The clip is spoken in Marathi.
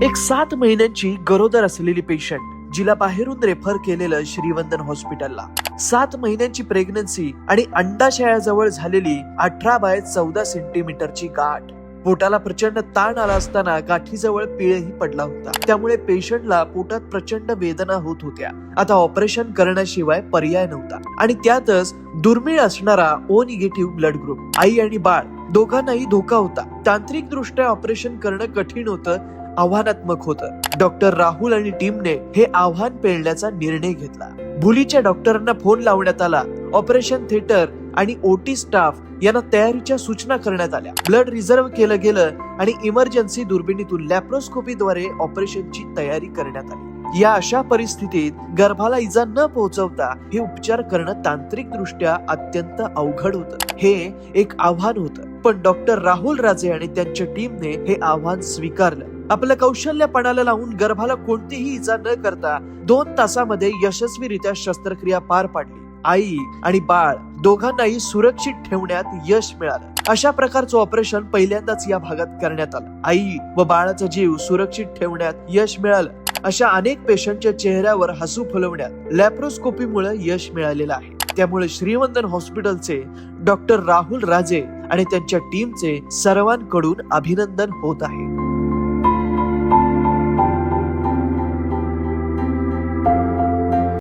एक सात महिन्यांची गरोदर असलेली पेशंट जिला बाहेरून रेफर केलेलं श्रीवंदन हॉस्पिटलला सात महिन्यांची प्रेग्नन्सी आणि अंडाशयाजवळ झालेली अठरा बाय चौदा सेंटीमीटरची गाठ. पोटाला प्रचंड ताण आला असताना गाठीजवळ पिळही पडला होता. त्यामुळे पेशंटला पोटात प्रचंड वेदना होत होत्या. आता ऑपरेशन करण्याशिवाय पर्याय नव्हता. आणि त्यातच दुर्मिळ असणारा ओ निगेटिव्ह ब्लड ग्रुप आई आणि बाळ दोघांनाही धोका होता. तांत्रिक दृष्ट्या ऑपरेशन करणं कठीण होतं आव्हानात्मक होतं. डॉक्टर राहुल आणि टीमने हे आव्हान पेलण्याचा निर्णय घेतला. भुलीच्या डॉक्टरांना फोन लावण्यात आला. ऑपरेशन थिएटर आणि ओटी स्टाफ यांना तयारीच्या सूचना करण्यात आल्या. ब्लड रिझर्व्ह केलं गेलं आणि इमर्जन्सी दुर्बिणीतून लॅप्रोस्कोपीद्वारे ऑपरेशनची तयारी करण्यात आली. या अशा परिस्थितीत गर्भाला इजा न पोहोचवता हे उपचार करणं तांत्रिक दृष्ट्या अत्यंत अवघड होतं. हे एक आव्हान होतं. पण डॉक्टर राहुल राजे आणि त्यांच्या टीमने हे आव्हान स्वीकारलं. आपलं कौशल्य पणाला लावून गर्भाला कोणतीही इजा न करता दोन तासामध्ये यशस्वीरित्या शस्त्रक्रिया पार पाडली. आई आणि बाळ दोघांनाही सुरक्षित ठेवण्यात यश मिळालं. अशा प्रकारचं ऑपरेशन पहिल्यांदाच या भागात करण्यात आलं. आई व बाळाचा जीव सुरक्षित ठेवण्यात यश मिळालं. अशा अनेक पेशंटच्या चेहऱ्यावर हसू फुलवण्यात लॅप्रोस्कोपीमुळे यश मिळालेलं आहे. त्यामुळे श्रीवंदन हॉस्पिटलचे डॉक्टर राहुल राजे आणि त्यांच्या टीमचे सर्वांकडून अभिनंदन होत आहे.